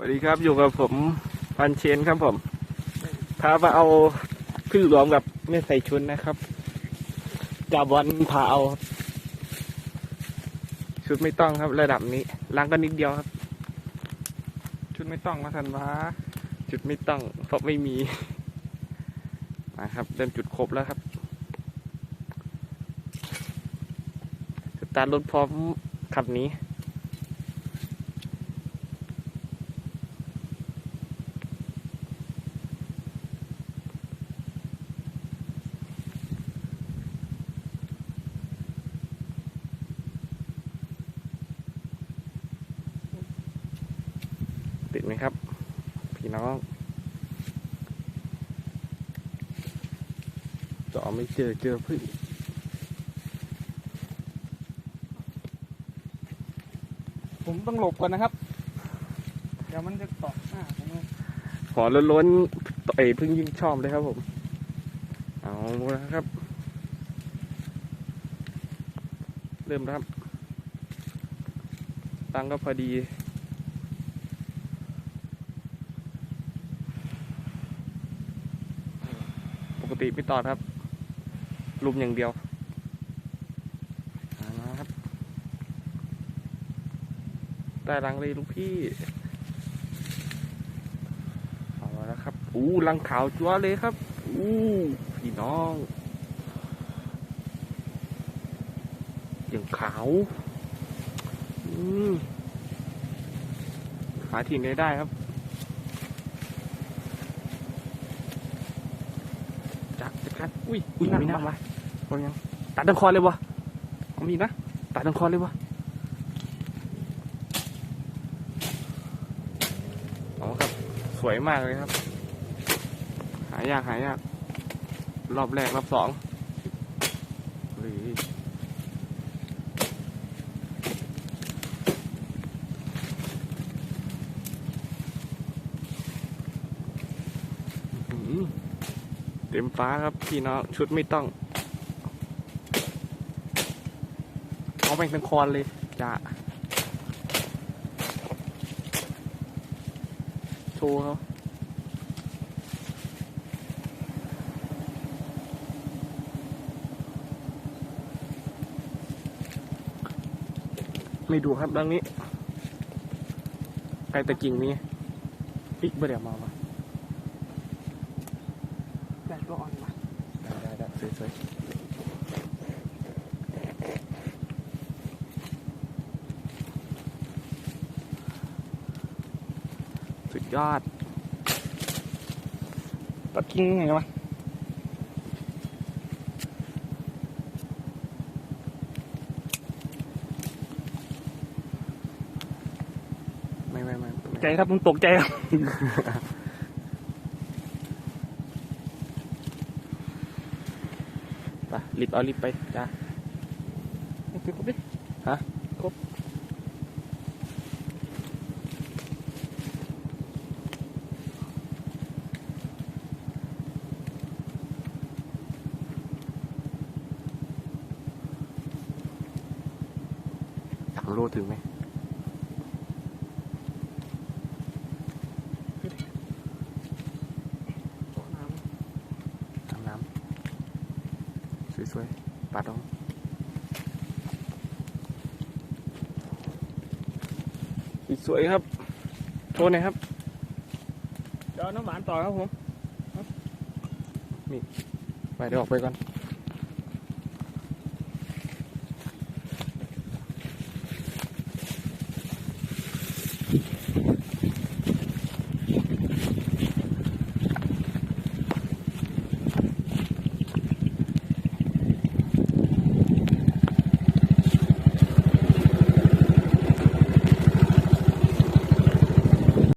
สวัสดีครับอยู่กับผมพันเชนครับผมพามาเอาพึ่งหลวมกับเม่ใส่ชุนนะครับจาบอลพาเอาชุดไม่ต้องครับระดับนี้ล้างก็นิดเดียวครับ ชุดไม่ต้องมาทันวะชุดไม่ต้องเพราะไม่มีนะครับเริ่มจุดครบแล้วครับสตาร์ทรถพร้อมขับนี้ ติดไหมครับ พี่น้องเจาะไม่เจอเจอพึ่งผมต้องหลบก่อนนะครับ เดี๋ยวมันจะเกาะหน้าผมเลยหอล้นๆไอ้พึ่งยิ่งชอบเลยครับผม เอาละครับ เริ่มแล้วครับ ตั้งก็พอดี ปก ติไม่ตอดครับ ลุมอย่างเดียวเอาละครับได้รังเลยลูกพี่เอาแล้วครับอู้รังขาวจัวเลยครับอู้พี่น้องอย่างขาวอืมหาถิ่นได้ได้ครับ จักจักคัดอุ้ยอุ้ยมีน้ำวะคนยังตัดตังคอเลยวะเอามีนะตัดตังคอเลยวะอ๋อครับสวยมากเลยครับ หายากหายากรอบแรกรอบสองเฮ้ยอื้อหือ เต็มฟ้าครับพี่น้องชุดไม่ต้องเอาแบ่งเป็นคอนเลยจ้าโชว์เขาไม่ดูครับดังนี้ไกลตะกิ่งนี้อีกเบอร์เดียวมา ดดก็อ่อนมาได้ได้ได้สวยสวยสุดยอดตัดกิ้งไงวะไม่ไม่ไม่ไม่ใจครับผมตกใจครับ ไป รีบเอารีบไปจ้าคือครบดิฮะครบสามโลถึงไหม สวยๆปัดออกอีกสวยครับ โชว์หน่อยครับเดี๋วน้องหวานต่อครับผมนี่ไปเดี๋ยวออกไปก่อน